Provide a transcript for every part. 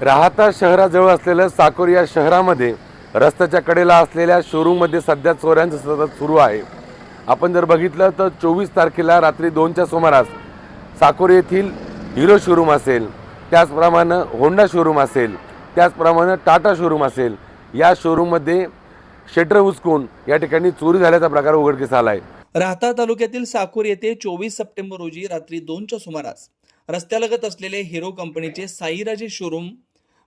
राहता शहराजवळ असलेलं साकोर या शहरामध्ये रस्त्याच्या कडेला असलेल्या शोरूममध्ये सध्या चोऱ्यांचं सतत सुरू आहे. आपण जर बघितलं तर चोवीस तारखेला रात्री दोनच्या सुमारास साकोर येथील हिरो शोरूम असेल त्याचप्रमाणे होंडा शोरूम असेल त्याचप्रमाणे टाटा शोरूम असेल या शोरूममध्ये शटर उचकून या ठिकाणी चोरी झाल्याचा प्रकार उघडकीस आला आहे राहता तालुक्यातील साकूर येथे चोवीस सप्टेंबर रोजी रात्री दोनच्या सुमारास रस्त्यालगत असलेले हिरो कंपनीचे साईराजे शोरूम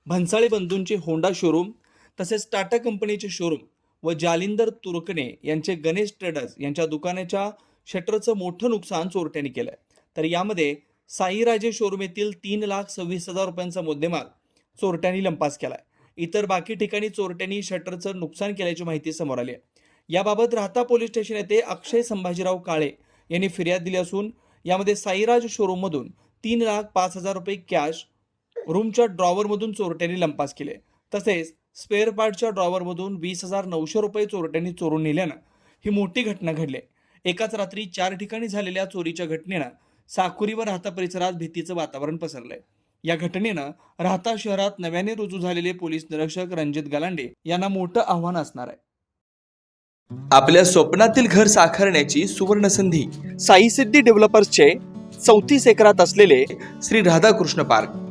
भन्साळे बंधूंचे होंडा शोरूम तसेच टाटा कंपनीचे शोरूम व जालिंदर तुरकणे यांचे गणेश ट्रेडर्स यांच्या दुकानाच्या शटरचं मोठं नुकसान चोरट्यांनी आहे तर यामध्ये साईराजे शोरूम येथील तीन लाख सव्वीस हजार रुपयांचा मुद्देमाल चोरट्यांनी लंपास केला आहे इतर बाकी ठिकाणी चोरट्यांनी शटरचं नुकसान केल्याची माहिती समोर आली आहे. याबाबत राहता पोलीस स्टेशन येथे अक्षय संभाजीराव काळे यांनी फिर्याद दिली असून यामध्ये साईराज शोरूममधून तीन लाख पाच हजार रुपये कॅश रूमच्या ड्रॉवरमधून चोरट्यांनी लंपास केले. तसेच स्पेअर पार्टच्या ड्रॉवरमधून वीस हजार नऊशे रुपये चोरट्यांनी चोरून नेल्यानं ही मोठी घटना घडली. एकाच रात्री चार ठिकाणी झालेल्या चोरीच्या घटनेनं साकुरी व राहता परिसरात भीतीचं वातावरण पसरलंय. या घटनेनं राहता शहरात नव्याने रुजू झालेले पोलीस निरीक्षक रणजित गलांडे यांना मोठं आव्हान असणार आहे. आपल्या स्वप्नातील घर साकारण्याची सुवर्ण संधी साई सिद्धी डेव्हलपर्सचे चौतीस एकरात असलेले Shri Radhakrishna park.